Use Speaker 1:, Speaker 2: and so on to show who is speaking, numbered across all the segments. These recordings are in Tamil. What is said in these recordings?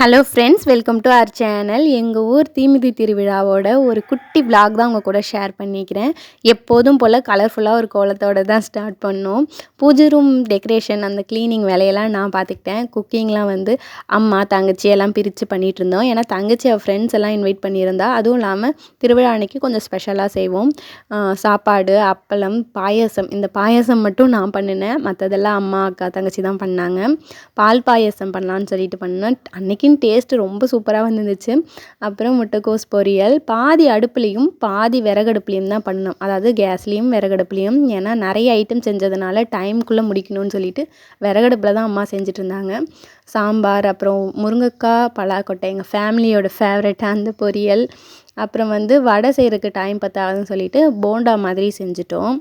Speaker 1: Hello friends welcome to our channel எங்கள் ஊர் தீமிதி திருவிழாவோட ஒரு குட்டி விளாக் தான் உங்கள் கூட ஷேர் பண்ணிக்கிறேன். எப்போதும் போல் கலர்ஃபுல்லாக ஒரு கோலத்தோடு தான் ஸ்டார்ட் பண்ணோம். பூஜை ரூம் டெக்கரேஷன் அந்த க்ளீனிங் வேலையெல்லாம் நான் பார்த்துக்கிட்டேன். குக்கிங்லாம் வந்து அம்மா தங்கச்சி எல்லாம் பிரித்து பண்ணிகிட்டு இருந்தோம். ஏன்னா தங்கச்சி அவள் ஃப்ரெண்ட்ஸ் எல்லாம் இன்வைட் பண்ணியிருந்தா. அதுவும் இல்லாமல் திருவிழா அன்னைக்கு கொஞ்சம் ஸ்பெஷலாக செய்வோம். சாப்பாடு அப்பளம் பாயசம். இந்த பாயசம் மட்டும் நான் பண்ணினேன். மற்றதெல்லாம் அம்மா அக்கா தங்கச்சி தான் பண்ணாங்க. பால் பாயசம் பண்ணலான்னு சொல்லிட்டு பண்ணேன் அன்னைக்குன்னு டேஸ்ட்டு ரொம்ப சூப்பராக வந்துருந்துச்சு. அப்புறம் முட்டைக்கோஸ் பொரியல். பாதி அடுப்புலேயும் பாதி விறகடுப்புலேயும் தான் பண்ணோம். அதாவது கேஸ்லேயும் விறகடுப்புலேயும். ஏன்னா நிறைய ஐட்டம் செஞ்சதுனால டைம்குள்ளே முடிக்கணும்னு சொல்லிட்டு விறகடுப்பில் தான் அம்மா செஞ்சுட்டு இருந்தாங்க சாம்பார் அப்புறம் முருங்கைக்காய் பலாக்கொட்டை எங்கள் ஃபேமிலியோட ஃபேவரட் அந்த பொரியல். அப்புறம் வந்து வடை செய்கிறதுக்கு டைம் பத்தாதுன்னு சொல்லிட்டு போண்டா மாதிரி செஞ்சுட்டோம்.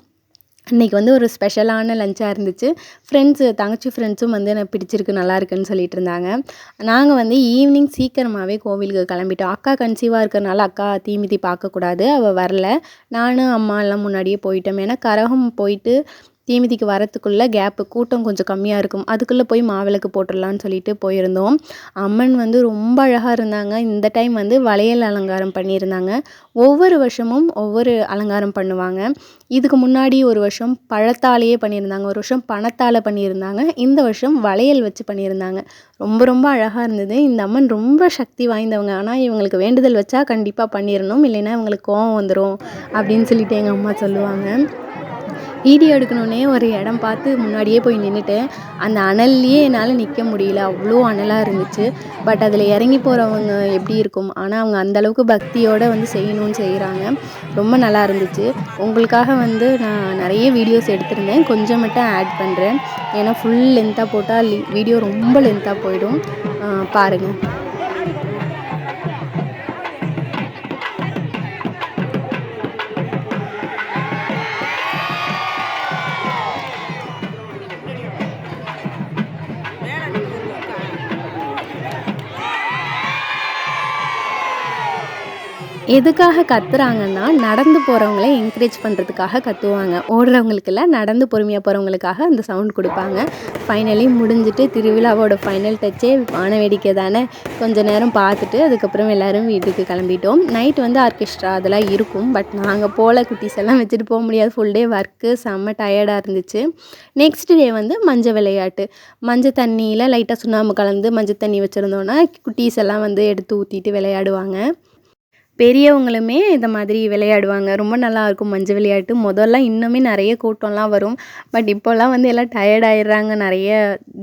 Speaker 1: அன்றைக்கி வந்து ஒரு ஸ்பெஷலான லஞ்சாக இருந்துச்சு. ஃப்ரெண்ட்ஸு தங்கச்சி ஃப்ரெண்ட்ஸும் வந்து எனக்கு பிடிச்சிருக்கு நல்லா இருக்குன்னு சொல்லிட்டு இருந்தாங்க. நாங்கள் வந்து ஈவினிங் சீக்கிரமாகவே கோவிலுக்கு கிளம்பிட்டோம். அக்கா கன்சீவாக இருக்கிறனால அக்கா தீமிதி பார்க்கக்கூடாது அவள் வரல. நானும் அம்மா எல்லாம் முன்னாடியே போயிட்டோம். ஏன்னா கரகம் போயிட்டு தீமிதிக்கு வரத்துக்குள்ளே கேப்பு கூட்டம் கொஞ்சம் கம்மியாக இருக்கும். அதுக்குள்ளே போய் மாவிளக்கு போட்டுடலான்னு சொல்லிட்டு போயிருந்தோம். அம்மன் வந்து ரொம்ப அழகாக இருந்தாங்க. இந்த டைம் வந்து வளையல் அலங்காரம் பண்ணியிருந்தாங்க. ஒவ்வொரு வருஷமும் ஒவ்வொரு அலங்காரம் பண்ணுவாங்க. இதுக்கு முன்னாடி ஒரு வருஷம் பழத்தாலேயே பண்ணியிருந்தாங்க. ஒரு வருஷம் பணத்தால் பண்ணியிருந்தாங்க. இந்த வருஷம் வளையல் வச்சு பண்ணியிருந்தாங்க. ரொம்ப ரொம்ப அழகாக இருந்தது. இந்த அம்மன் ரொம்ப சக்தி வாய்ந்தவங்க. ஆனால் இவங்களுக்கு வேண்டுதல் வச்சா கண்டிப்பாக பண்ணிடணும் இல்லைன்னா இவங்களுக்கு கோவம் வந்துடும் அப்படின்னு சொல்லிட்டு எங்கள் அம்மா சொல்லுவாங்க. வீடியோ எடுக்கணுன்னே ஒரு இடம் பார்த்து முன்னாடியே போய் நின்றுட்டேன் அந்த அனல்லையே என்னால் நிற்க முடியல. அவ்வளோ அனலாக இருந்துச்சு. பட் அதில் இறங்கி போகிறவங்க எப்படி இருக்கும்? ஆனால் அவங்க அந்தளவுக்கு பக்தியோடு வந்து செய்யணும்னு செய்கிறாங்க ரொம்ப நல்லா இருந்துச்சு. உங்களுக்காக வந்து நான் நிறைய வீடியோஸ் எடுத்திருந்தேன். கொஞ்சம் மட்டும் ஆட் பண்ணுறேன் ஏன்னா ஃபுல் லென்த்தாக போட்டால் வீடியோ ரொம்ப லென்த்தாக போயிடும். பாருங்கள் எதுக்காக கத்துறாங்கன்னா நடந்து போகிறவங்கள என்கரேஜ் பண்ணுறதுக்காக கத்துவாங்க. ஓடுறவங்களுக்கெல்லாம் நடந்து பொறுமையாக போகிறவங்களுக்காக அந்த சவுண்ட் கொடுப்பாங்க. ஃபைனலி முடிஞ்சிட்டு திருவிழாவோட ஃபைனல் டச்சே வானவேடிக்கை தானே. கொஞ்ச நேரம் பார்த்துட்டு அதுக்கப்புறம் எல்லோரும் வீட்டுக்கு கிளம்பிட்டோம். நைட் வந்து ஆர்கெஸ்ட்ரா அதெல்லாம் இருக்கும். பட் நாங்கள் போல குட்டீஸ் எல்லாம் வச்சுட்டு போக முடியாது. ஃபுல் டே ஒர்க்கு செம்ம டயர்டாக இருந்துச்சு. நெக்ஸ்ட் டே வந்து மஞ்சள் விளையாட்டு. மஞ்சள் தண்ணியில் லைட்டாக சுண்ணாம்பு கலந்து மஞ்சள் தண்ணி வச்சுருந்தோன்னா குட்டீஸ் எல்லாம் வந்து எடுத்து ஊற்றிட்டு விளையாடுவாங்க. பெரியவங்களுமே இந்த மாதிரி விளையாடுவாங்க. ரொம்ப நல்லா இருக்கும் மஞ்சள் விளையாட்டு. முதல்லாம் இன்னுமே நிறைய கூட்டம்லாம் வரும். பட் இப்போல்லாம் வந்து எல்லாம் டயர்ட் ஆயிடுறாங்க. நிறைய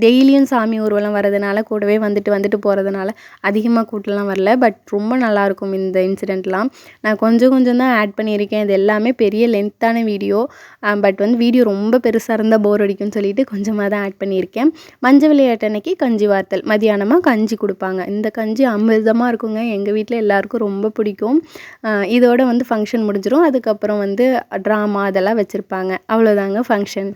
Speaker 1: டெய்லியும் சாமி ஊர்வலம் வரதுனால கூடவே வந்துட்டு வந்துட்டு போகிறதுனால அதிகமாக கூட்டம்லாம் வரல. பட் ரொம்ப நல்லாயிருக்கும் இந்த இன்சிடெண்ட்லாம் நான் கொஞ்சம் கொஞ்சம் தான் ஆட் பண்ணியிருக்கேன். இது எல்லாமே பெரிய லென்த்தான வீடியோ பட் வந்து வீடியோ ரொம்ப பெருசாக இருந்தால் போர் அடிக்கும்னு சொல்லிட்டு கொஞ்சமாக தான் ஆட் பண்ணியிருக்கேன். மஞ்சள் விளையாட்டு அன்னைக்கு கஞ்சி வார்த்தல். மதியானமாக கஞ்சி கொடுப்பாங்க. இந்த கஞ்சி அமிர்தமாக இருக்குங்க. எங்கள் வீட்டில் எல்லாருக்கும் ரொம்ப பிடிக்கும். இருக்கும். இதோட வந்து ஃபங்க்ஷன் முடிஞ்சிடும் அதுக்கப்புறம் வந்து ட்ராமா அதெல்லாம் வச்சுருப்பாங்க. அவ்வளோதாங்க ஃபங்க்ஷன்